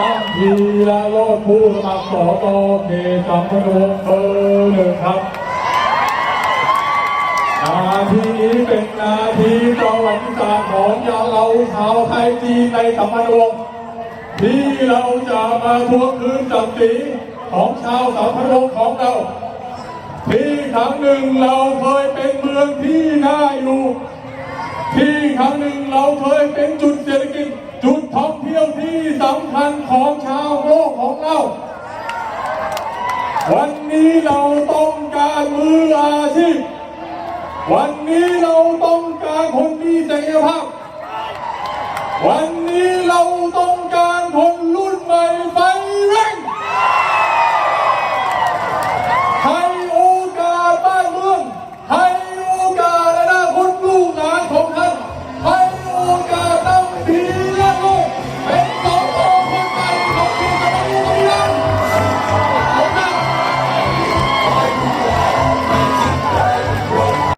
ตั้งทีละโลดผู้สมัครสกเขตสัมพันธ์วงศ์เบอร์หนึ่งครับนาทีนี้เป็นนาทีประวัติศาสตร์ของยาเราชาวไทยจีนในสัมพันธ์ที่เราจะมาทวงคืนศักดิ์ศรีของชาวสัมพันธวงศ์ของเรา ที่ครั้งหนึ่งเราเคยเป็นเมืองที่น่าอยู่ ที่ครั้งหนึ่งเราเคยเป็นจุดเศรษฐกิจ จุดท่องเที่ยวที่ สำคัญของชาวโลกของเรา วันนี้เราต้องการมืออาชีพ วันนี้เราต้องการคนมีศักยภาพ วันนี้เราต้องการคนรุ่น